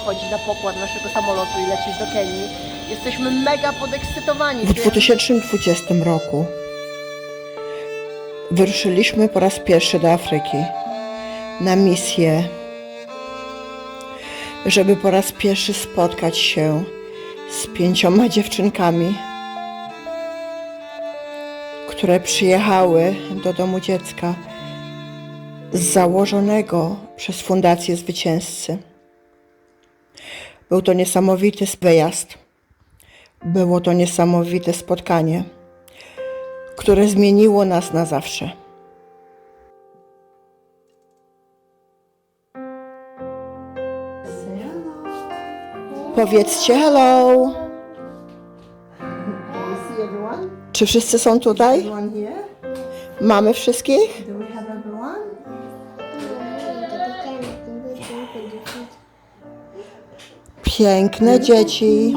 wchodzić na pokład naszego samolotu i lecieć do Kenii. Jesteśmy mega podekscytowani. W 2020 roku wyruszyliśmy po raz pierwszy do Afryki na misję, żeby po raz pierwszy spotkać się z pięcioma dziewczynkami, które przyjechały do domu dziecka założonego przez Fundację Zwycięzcy. Był to niesamowity wyjazd. Było to niesamowite spotkanie, które zmieniło nas na zawsze. Powiedzcie hello. Czy wszyscy są tutaj? Mamy wszystkich? Piękne dzieci.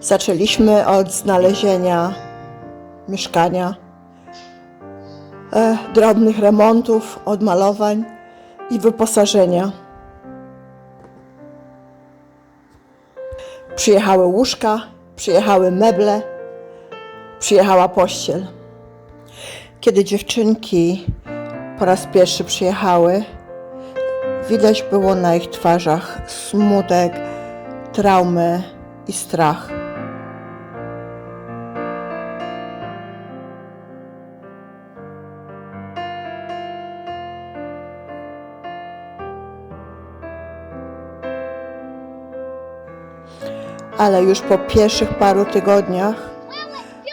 Zaczęliśmy od znalezienia mieszkania, e, drobnych remontów, odmalowań i wyposażenia. Przyjechały łóżka, przyjechały meble, przyjechała pościel. Kiedy dziewczynki po raz pierwszy przyjechały, widać było na ich twarzach smutek, traumę i strach. ale już po pierwszych paru tygodniach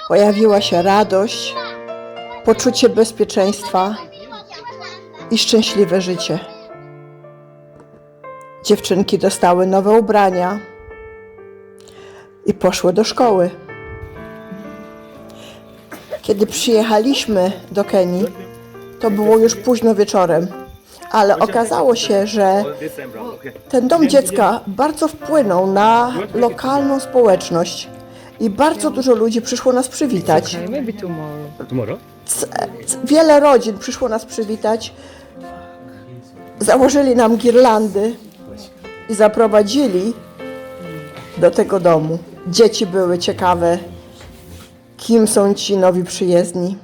pojawiła się radość, poczucie bezpieczeństwa i szczęśliwe życie. Dziewczynki dostały nowe ubrania i poszły do szkoły. Kiedy przyjechaliśmy do Kenii, to było już późno wieczorem, ale okazało się, że ten dom dziecka bardzo wpłynął na lokalną społeczność i bardzo dużo ludzi przyszło nas przywitać. C- Wiele rodzin przyszło nas przywitać. Założyli nam girlandy i zaprowadzili do tego domu. Dzieci były ciekawe, kim są ci nowi przyjezdni.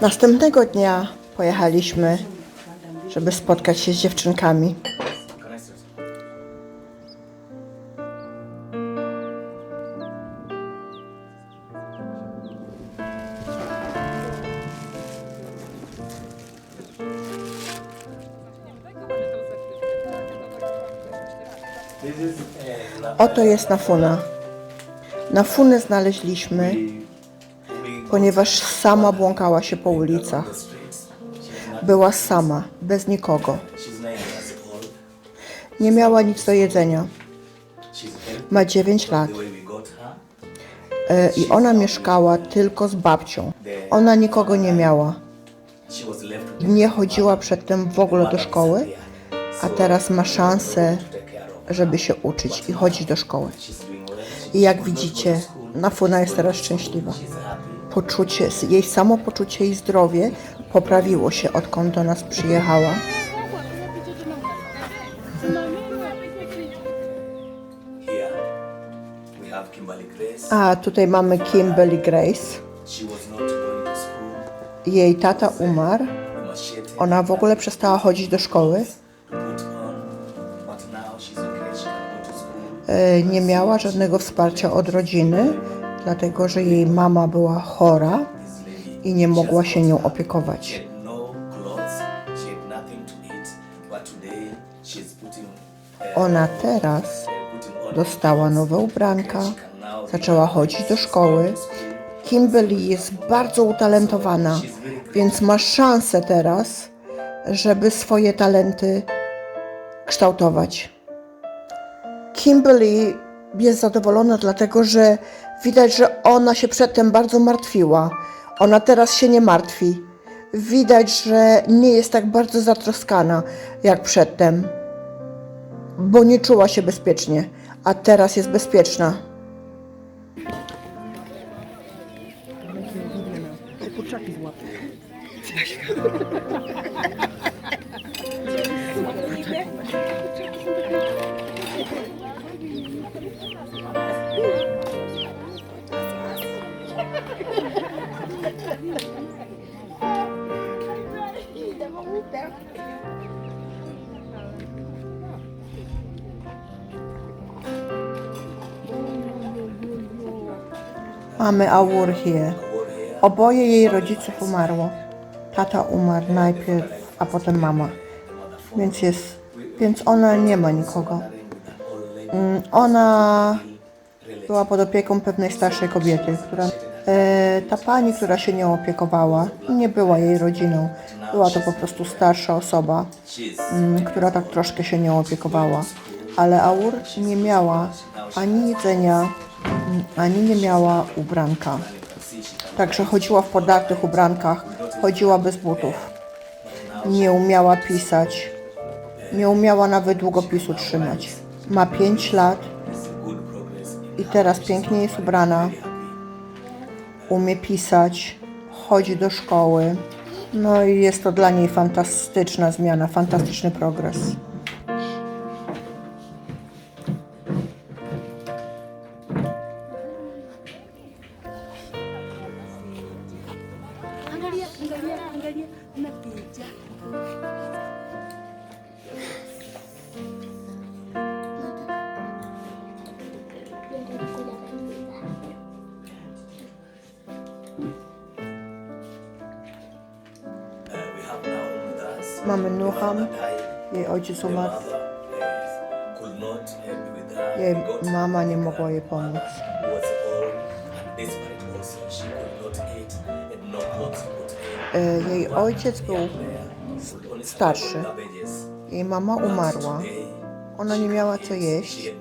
Następnego dnia pojechaliśmy, żeby spotkać się z dziewczynkami. Oto jest Nafuna. Nafunę znaleźliśmy, ponieważ sama błąkała się po ulicach. Była sama, bez nikogo. Nie miała nic do jedzenia. Ma 9 lat e, i ona mieszkała tylko z babcią. Ona nikogo nie miała. Nie chodziła przedtem w ogóle do szkoły, a teraz ma szansę, żeby się uczyć i chodzić do szkoły. I jak widzicie, Nafuna jest teraz szczęśliwa. Poczucie, jej samopoczucie i zdrowie poprawiło się, odkąd do nas przyjechała. A tutaj mamy Kimberly Grace. Jej tata umarł. Ona w ogóle przestała chodzić do szkoły. Nie miała żadnego wsparcia od rodziny, dlatego że jej mama była chora i nie mogła się nią opiekować. Ona teraz dostała nowe ubranka, zaczęła chodzić do szkoły. Kimberly jest bardzo utalentowana, więc ma szansę teraz, żeby swoje talenty kształtować. Kimberly jest zadowolona, dlatego że widać, że ona się przedtem bardzo martwiła. Ona teraz się nie martwi. Widać, że nie jest tak bardzo zatroskana jak przedtem, bo nie czuła się bezpiecznie, a teraz jest bezpieczna. Kurczaki złapie. Mamy Aur here. Oboje jej rodziców umarło. Tata umarł najpierw, a potem mama. Więc jest, więc ona nie ma nikogo. Mm, Ona była pod opieką pewnej starszej kobiety, która ta pani, która się nią opiekowała, nie była jej rodziną. Była to po prostu starsza osoba, mm, która tak troszkę się nią opiekowała. Ale Aur nie miała ani jedzenia, mm, ani nie miała ubranka. Także chodziła w podartych ubrankach, chodziła bez butów. Nie umiała pisać, nie umiała nawet długopisu trzymać. Ma 5 lat i teraz pięknie jest ubrana. Umie pisać, chodzi do szkoły. No i jest to dla niej fantastyczna zmiana, fantastyczny progres. Mamy Nuham, jej ojciec umarł, jej mama nie mogła jej pomóc. E, Jej ojciec był starszy. Jej mama umarła. Ona nie miała co jeść.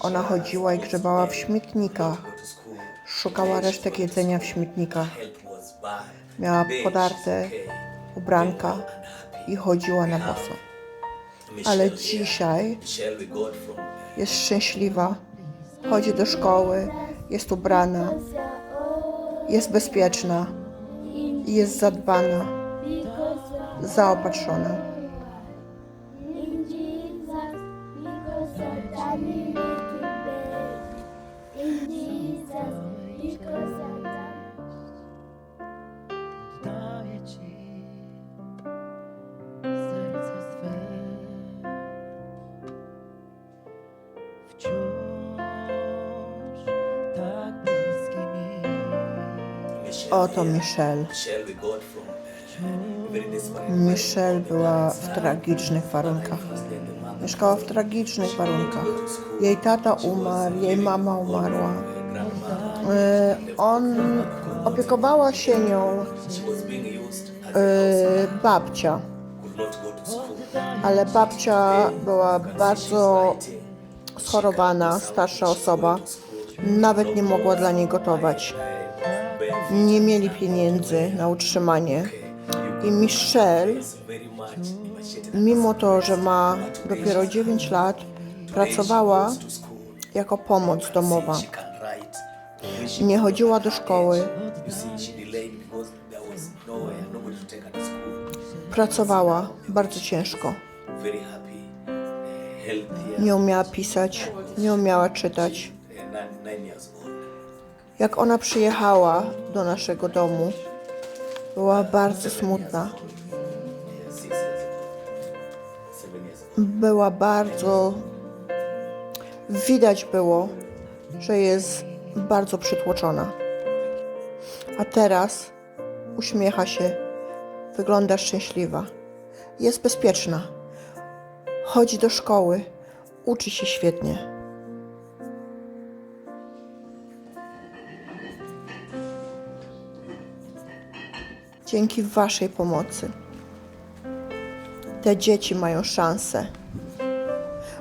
Ona chodziła i grzebała w śmietnikach. Szukała resztek jedzenia w śmietnikach. Miała podarte ubranka. I chodziła na boso. Ale dzisiaj jest szczęśliwa. Chodzi do szkoły, jest ubrana, jest bezpieczna, jest zadbana, zaopatrzona. Oto. Michelle. Michelle była w tragicznych warunkach. Mieszkała w tragicznych warunkach. Jej tata umarł, jej mama umarła. E, On opiekowała się nią e, babcia, ale babcia była bardzo schorowana, starsza osoba. Nawet nie mogła dla niej gotować. Nie mieli pieniędzy na utrzymanie. I Michelle, emaciated mimo to, że ma dopiero 9 lat, pracowała jako pomoc domowa. Nie chodziła do szkoły, pracowała bardzo ciężko. Nie umiała pisać, nie umiała czytać. Jak ona przyjechała do naszego domu, była bardzo smutna. Była bardzo. Widać było, że jest bardzo przytłoczona. A teraz uśmiecha się, wygląda szczęśliwa. Jest bezpieczna. Chodzi do szkoły, uczy się świetnie. Dzięki Waszej pomocy te dzieci mają szansę,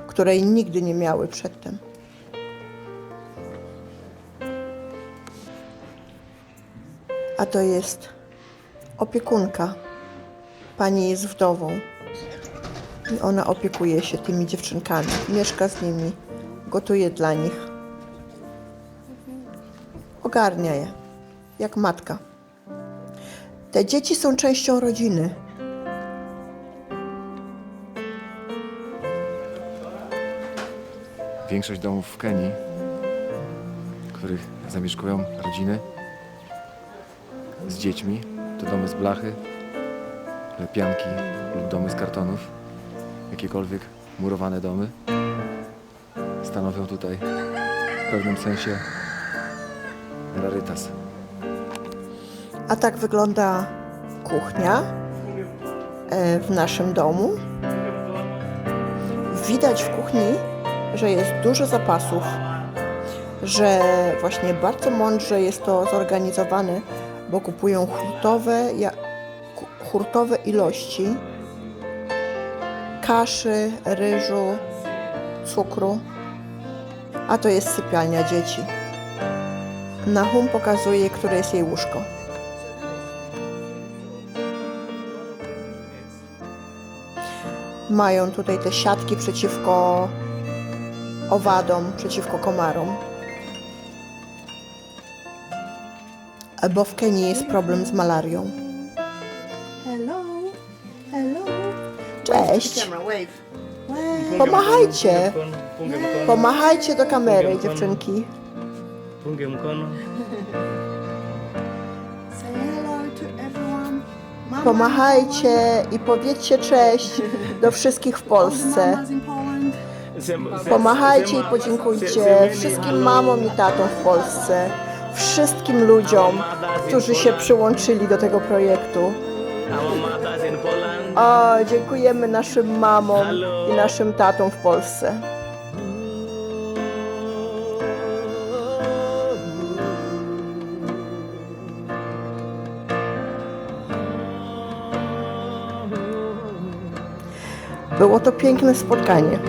której nigdy nie miały przedtem. A to jest opiekunka. Pani jest wdową i ona opiekuje się tymi dziewczynkami, mieszka z nimi, gotuje dla nich. Ogarnia je, jak matka. Te dzieci są częścią rodziny. Większość domów w Kenii, w których zamieszkują rodziny z dziećmi, to domy z blachy, lepianki lub domy z kartonów. Jakiekolwiek murowane domy stanowią tutaj w pewnym sensie rarytas. A tak wygląda kuchnia e, w naszym domu. Widać w kuchni, że jest dużo zapasów, że właśnie bardzo mądrze jest to zorganizowane, bo kupują hurtowe, hurtowe ilości kaszy, ryżu, cukru, a to jest sypialnia dzieci. Nahum pokazuje, które jest jej łóżko. Mają tutaj te siatki przeciwko owadom, przeciwko komarom. Bo w Kenii jest problem z malarią. Hello, hello. Cześć. Pomachajcie. Pomachajcie do kamery, dziewczynki. Punge mkono. Pomachajcie i powiedzcie cześć do wszystkich w Polsce. Pomachajcie i podziękujcie wszystkim mamom i tatom w Polsce, wszystkim ludziom, którzy się przyłączyli do tego projektu. O, dziękujemy naszym mamom i naszym tatom w Polsce. Było to piękne spotkanie,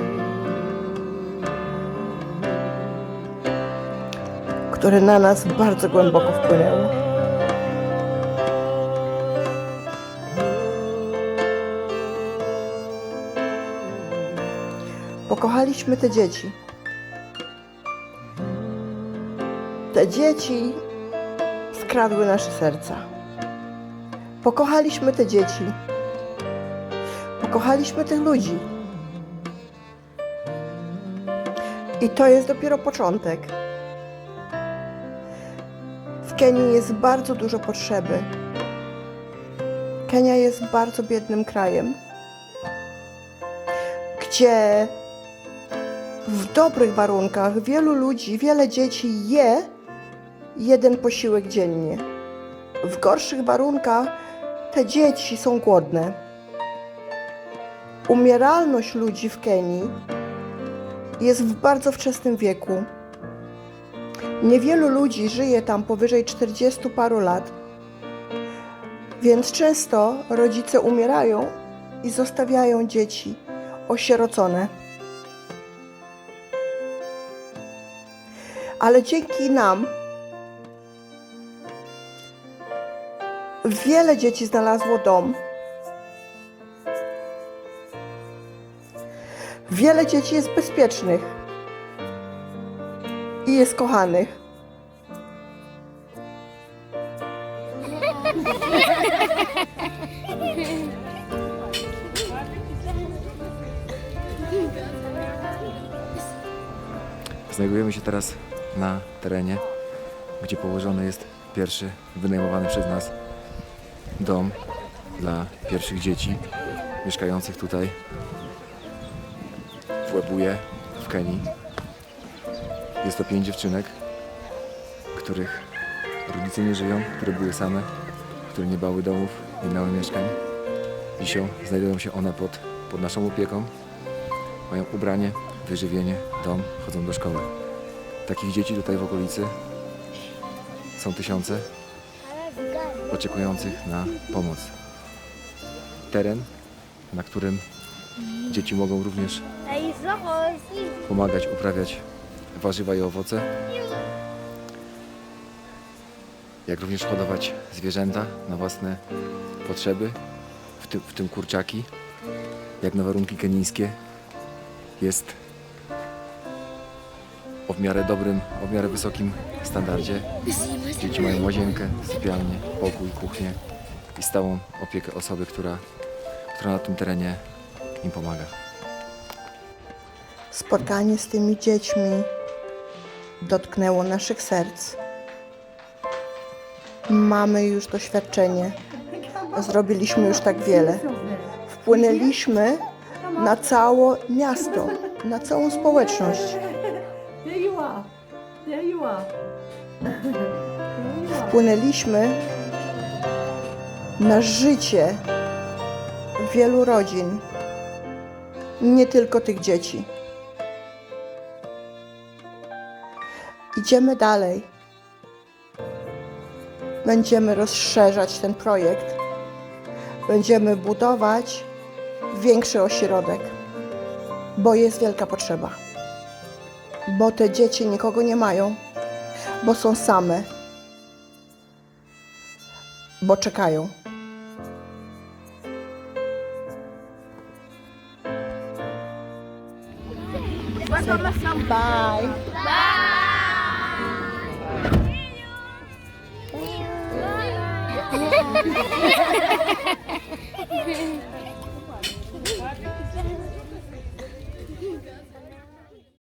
które na nas bardzo głęboko wpłynęło. Pokochaliśmy te dzieci. Te dzieci skradły nasze serca. Pokochaliśmy te dzieci. Pokochaliśmy tych ludzi. I to jest dopiero początek. W Kenii jest bardzo dużo potrzeby. Kenia jest bardzo biednym krajem gdzie w dobrych warunkach wielu ludzi, wiele dzieci je jeden posiłek dziennie. W gorszych warunkach te dzieci są głodne. Umieralność ludzi w Kenii jest w bardzo wczesnym wieku. Niewielu ludzi żyje tam powyżej 40 paru lat, więc często rodzice umierają i zostawiają dzieci osierocone. Ale dzięki nam wiele dzieci znalazło dom. Wiele dzieci jest bezpiecznych i jest kochanych. Znajdujemy się teraz na terenie, gdzie położony jest pierwszy wynajmowany przez nas dom dla pierwszych dzieci mieszkających tutaj w Łebuje w Kenii. Jest to pięć dziewczynek, których rodzice nie żyją, które były same, które nie bały domów, nie miały mieszkań. Dzisiaj znajdują się one pod, pod naszą opieką. Mają ubranie, wyżywienie, dom, chodzą do szkoły. Takich dzieci tutaj w okolicy są tysiące oczekujących na pomoc. Teren, na którym dzieci mogą również pomagać uprawiać warzywa i owoce, jak również hodować zwierzęta na własne potrzeby, w tym, w tym kurczaki, jak na warunki kenijskie jest o w miarę dobrym, o w miarę wysokim standardzie. Dzieci mają łazienkę, sypialnię, pokój, kuchnię i stałą opiekę osoby, która, która na tym terenie im pomaga. Spotkanie z tymi dziećmi dotknęło naszych serc. Mamy już doświadczenie. Zrobiliśmy już tak wiele. Wpłynęliśmy na całe miasto, na całą społeczność. Wpłynęliśmy na życie wielu rodzin, nie tylko tych dzieci. Idziemy dalej. Będziemy rozszerzać ten projekt. Będziemy budować większy ośrodek, bo jest wielka potrzeba. Bo te dzieci nikogo nie mają, bo są same bo czekają.